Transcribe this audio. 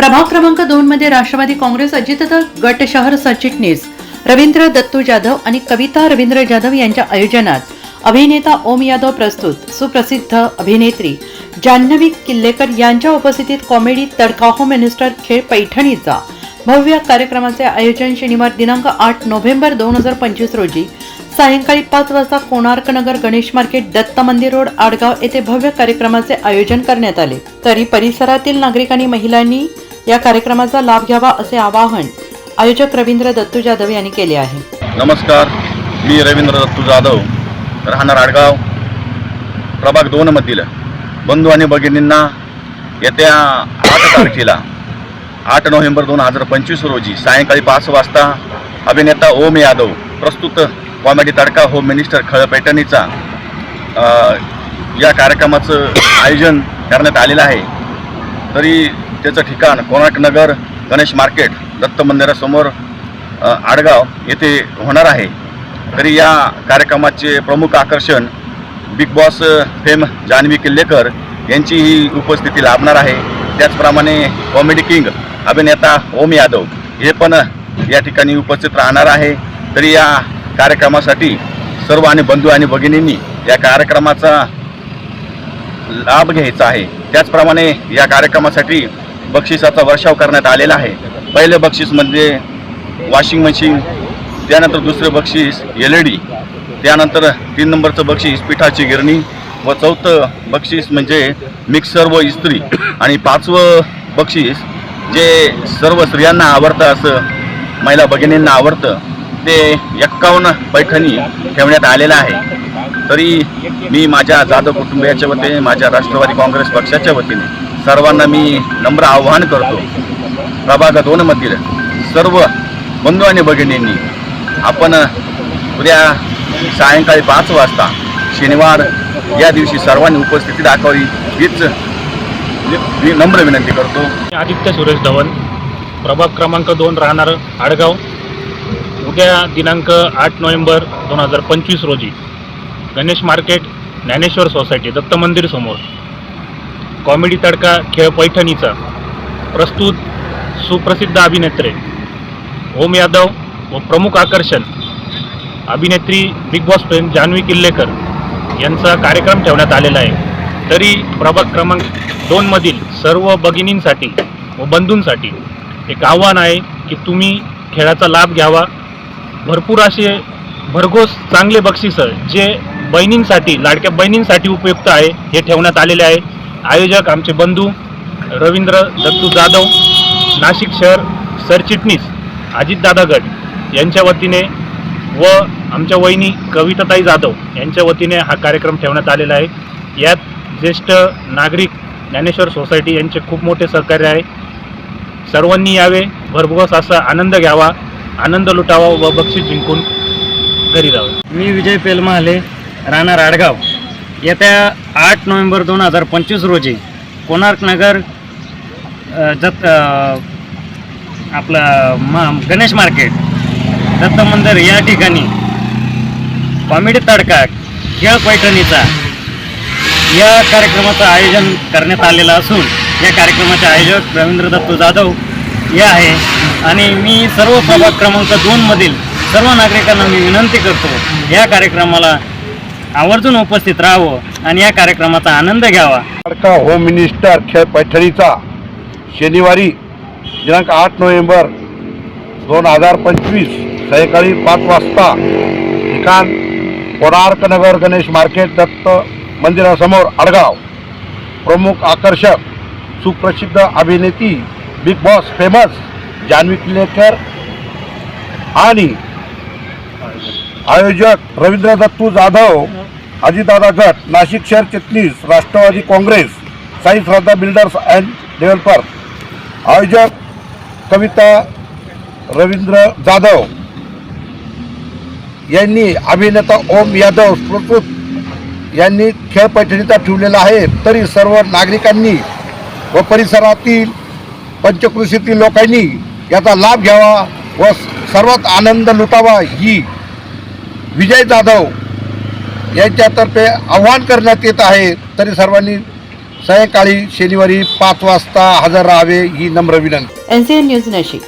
प्रभाग क्रमांक दोन मध्ये राष्ट्रवादी काँग्रेस अजितदल गट शहर सरचिटणीस रवींद्र दत्तू जाधव आणि कविता रवींद्र जाधव यांच्या आयोजनात अभिनेता ओम यादव प्रस्तुत. सुप्रसिद्ध अभिनेत्री जान्हवी किल्लेकर यांच्या उपस्थितीत कॉमेडी तडकाहो मिनिस्टर खेळ पैठणीचा. भव्य कार्यक्रमाचे आयोजन शनिवार दिनांक आठ नोव्हेंबर दोन हजार पंचवीस रोजी सायंकाळी पाच वाजता कोणार्क नगर गणेश मार्केट दत्त मंदिर रोड आडगाव येथे भव्य कार्यक्रमाचे आयोजन करण्यात आले. तरी परिसरातील नागरिकांनी महिलांनी या कार्यक्रमाचा लाभ घ्यावा असे आवाहन आयोजक रवींद्र दत्तू जाधव यांनी केले आहे. नमस्कार मी रवींद्र दत्तू जाधव राहणार आडगाव प्रभाग दोनमधील बंधू आणि भगिनींना येत्या आठ तारखेला आठ नोव्हेंबर दोन हजार पंचवीस रोजी सायंकाळी पाच वाजता अभिनेता ओम यादव प्रस्तुत कॉमेडी तडका होम मिनिस्टर खळ पैठणीचा या कार्यक्रमाचं आयोजन करण्यात आलेलं आहे. तरी त्याचं ठिकाण कोणार्क नगर गणेश मार्केट दत्त मंदिरासमोर आडगाव येथे होणार आहे. तरी या कार्यक्रमाचे प्रमुख आकर्षण Bigg Boss fame Janhavi Killekar यांची ही उपस्थिती लाभणार आहे. त्याचप्रमाणे कॉमेडी किंग अभिनेता ओम यादव हे पण या ठिकाणी उपस्थित राहणार आहे. तरी या कार्यक्रमासाठी सर्व आणि बंधू आणि भगिनींनी या कार्यक्रमाचा लाभ घ्यायचा आहे. त्याचप्रमाणे या कार्यक्रमासाठी बक्षिसाचा वर्षाव करण्यात आलेला आहे. पहिले बक्षीस म्हणजे वॉशिंग मशीन त्यानंतर दुसरं बक्षीस एल ई डी त्यानंतर तीन नंबरचं बक्षीस पिठाची गिरणी व चौथं बक्षीस म्हणजे मिक्सर व इस्त्री. आणि पाचवं बक्षीस जे सर्व स्त्रियांना आवडतं असं महिला भगिनींना आवडतं ते एक्कावन्न पैठणी ठेवण्यात आलेलं आहे. तरी मी माझ्या जाधव कुटुंबियाच्या वतीने माझ्या राष्ट्रवादी काँग्रेस पक्षाच्या वतीने सर्वांना मी नम्र आवाहन करतो. प्रभाग दोनमधील सर्व बंधू आणि भगिनींनी. आपण उद्या सायंकाळी पाच वाजता शनिवार या दिवशी सर्वांनी उपस्थिती दाखवावी हीच मी नम्र विनंती करतो. आदित्य सुरेश धवन प्रभाग क्रमांक दोन राहणार आडगाव. उद्या दिनांक आठ नोव्हेंबर दोन हजार पंचवीस रोजी गणेश मार्केट ज्ञानेश्वर सोसायटी दत्त मंदिर समोर. कॉमेडी तडका खेळ पैठणीचा. प्रस्तुत सुप्रसिद्ध अभिनेत्री ओम यादव व प्रमुख आकर्षण अभिनेत्री Bigg Boss fame Janhavi Killekar यांचा कार्यक्रम ठेवण्यात आलेला आहे. तरी प्रभाग क्रमांक दोनमधील सर्व भगिनींसाठी व बंधूंसाठी एक आव्हान आहे की तुम्ही खेळाचा लाभ घ्यावा. भरपूर असे भरघोस चांगले बक्षिसं जे बहिणींसाठी लाडक्या बहिणींसाठी उपयुक्त आहे हे ठेवण्यात आलेले आहे. आयोजक आमचे बंधू रवींद्र दत्तू जाधव नाशिक शहर सरचिटणीस अजितदादा गट यांच्या वतीने व आमच्या वहिनी कविताताई जाधव यांच्या वतीने हा कार्यक्रम ठेवण्यात आलेला आहे. यात ज्येष्ठ नागरिक ज्ञानेश्वर सोसायटी यांचे खूप मोठे सहकार्य आहे. सर्वांनी यावे भरघोस असा आनंद घ्यावा आनंद लुटावा व बक्षीस जिंकून घरी जावे. मी विजय पेलमाले राणा राडगाव येत्या आठ नोव्हेंबर दोन हजार पंचवीस रोजी कोणार्क नगर जत आपलं मा गणेश मार्केट दत्त मंदिर या ठिकाणी कॉमेडी तडका खेळ पैठणीचा या कार्यक्रमाचं आयोजन करण्यात आलेलं असून या कार्यक्रमाचे आयोजक रवींद्र दत्त जाधव हे आहे. आणि मी सर्व प्रभाग क्रमांक दोनमधील सर्व नागरिकांना मी विनंती करतो या कार्यक्रमाला आवर्जून उपस्थित राहावं आणि या कार्यक्रमाचा आनंद घ्यावा. लाडका होम मिनिस्टर खेळ पैठणीचा शनिवारी दिनांक आठ नोव्हेंबर दोन हजार पंचवीस सायंकाळी पाच वाजता ठिकाण कोणार्कनगर गणेश मार्केट दत्त मंदिरासमोर आडगाव. प्रमुख आकर्षक सुप्रसिद्ध अभिनेती Bigg Boss famous Janhavi Killekar आणि आयोजक रवींद्र दत्तू जाधव अजितदादा गट नाशिक शहर चिटणीस Rashtrawadi Congress Sai Shraddha builders and developer. आयोजक कविता रवींद्र जाधव. यांनी अभिनेता ओम यादव प्रस्तुत यांनी खेळ पैठणीचा ठेवलेला आहे. तरी सर्व नागरिकांनी व परिसरातील पंचकृषीतील लोकांनी याचा लाभ घ्यावा व सर्वात आनंद लुटावा ही विजय जाधव यांच्यातर्फे आव्हान करण्यात येत आहे. तरी सर्वांनी सायंकाळी शनिवारी पाच वाजता हजर राहावे ही नम्र विनंती. NCN news Nashik.